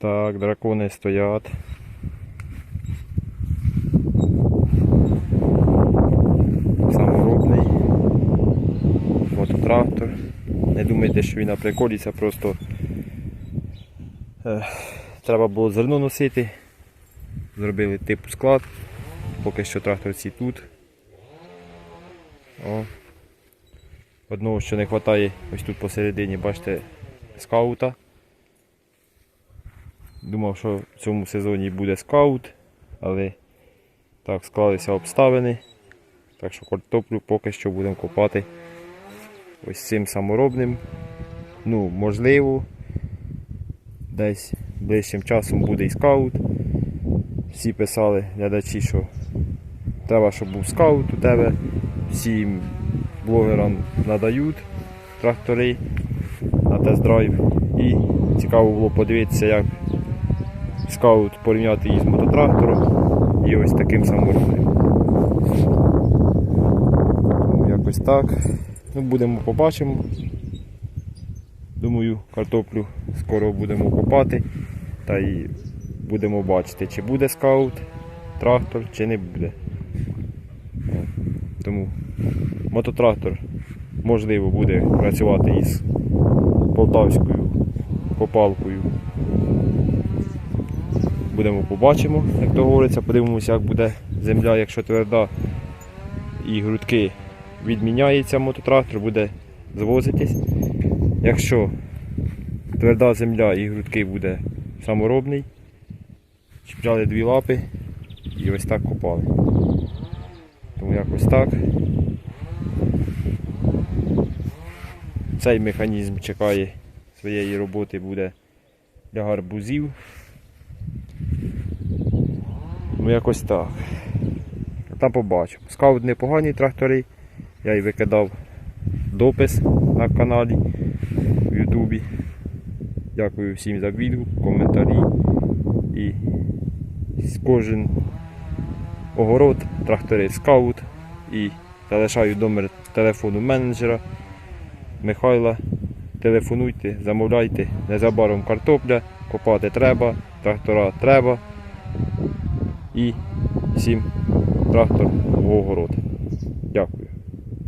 Так, дракони стоять. Саморобний. Мототрактор. Не думайте, що він на просто е, треба було зерно носити. Зробили типу склад. Поки що трактор ці тут. О. Одного, що не вистачає, ось тут посередині, бачите, скаута. Думав, що в цьому сезоні буде скаут, але так склалися обставини. Так що картоплю поки що будемо копати ось цим саморобним. Ну, можливо, десь ближчим часом буде і скаут. Всі писали глядачі, що треба, щоб був скаут у тебе. Всім блогерам надають трактори на тест-драйв. І цікаво було подивитися, як скаут порівняти її з мототрактором і ось таким саморобним. Ну, Якось так. Ну, будемо побачимо. Думаю, картоплю скоро будемо копати та й будемо бачити, чи буде скаут, трактор, чи не буде. Тому мототрактор можливо буде працювати із полтавською копалкою. Будемо побачимо, як то говориться, подивимося, як буде земля, якщо тверда і грудки відміняється мототрактор, буде звозитись. Якщо тверда земля і грудки буде саморобний, чіпляли дві лапи і ось так копали. Тому якось так. Цей механізм чекає своєї роботи буде для гарбузів. Ну якось так. Там побачимо. Скаут непогані трактори. Я й викидав допис на каналі в Ютубі. Дякую всім за відгук, коментарі. І кожен огород, трактори скаут і залишаю номер телефону менеджера Михайла. Телефонуйте, замовляйте, незабаром картопля, копати треба, трактора треба. І всім трактор в огород. Дякую.